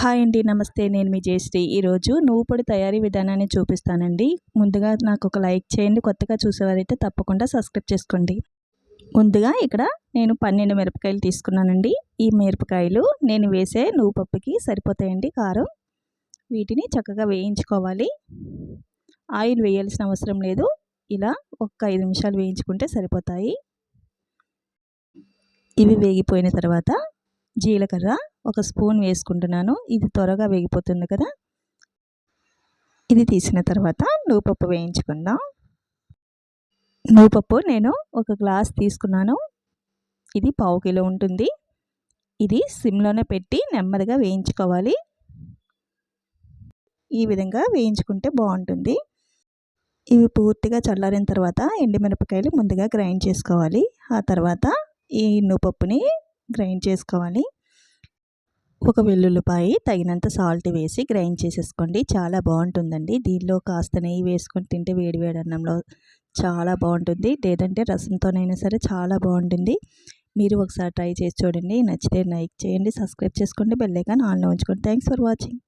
Hi అండి నమస్తే. నేను మీ జయశ్రీ. ఈరోజు నువ్వు పొడి తయారీ విధానాన్ని చూపిస్తానండి. ముందుగా నాకు ఒక లైక్ చేయండి. కొత్తగా చూసేవారైతే తప్పకుండా సబ్స్క్రైబ్ చేసుకోండి. ముందుగా ఇక్కడ నేను పన్నెండు మిరపకాయలు తీసుకున్నానండి. ఈ మిరపకాయలు నేను వేసే నువ్వు పప్పుకి సరిపోతాయండి కారం. వీటిని చక్కగా వేయించుకోవాలి. ఆయిల్ వేయాల్సిన అవసరం లేదు. ఇలా ఒక్క ఐదు నిమిషాలు వేయించుకుంటే సరిపోతాయి. ఇవి వేగిపోయిన తర్వాత జీలకర్ర ఒక స్పూన్ వేసుకుంటున్నాను. ఇది త్వరగా వేగిపోతుంది కదా. ఇది తీసిన తర్వాత నువ్వుపప్పు వేయించుకుందాం. నువ్వుపప్పు నేను ఒక గ్లాస్ తీసుకున్నాను. ఇది పావు కిలో ఉంటుంది. ఇది సిమ్లోనే పెట్టి నెమ్మదిగా వేయించుకోవాలి. ఈ విధంగా వేయించుకుంటే బాగుంటుంది. ఇవి పూర్తిగా చల్లారిన తర్వాత ఎండుమిరపకాయలు ముందుగా గ్రైండ్ చేసుకోవాలి. ఆ తర్వాత ఈ నువ్వుపప్పుని గ్రైండ్ చేసుకోవాలి. ఒక వెల్లుల్లిపాయ తగినంత సాల్ట్ వేసి గ్రైండ్ చేసేసుకోండి. చాలా బాగుంటుందండి. దీనిలో కాస్త నెయ్యి వేసుకొని తింటే వేడి వేడి అన్నంలో చాలా బాగుంటుంది. లేదంటే రసంతోనైనా సరే చాలా బాగుంటుంది. మీరు ఒకసారి ట్రై చేసి చూడండి. నచ్చితే లైక్ చేయండి సబ్స్క్రైబ్ చేసుకోండి బెల్లైకాన్ ఆన్లో ఉంచుకోండి. Thanks for watching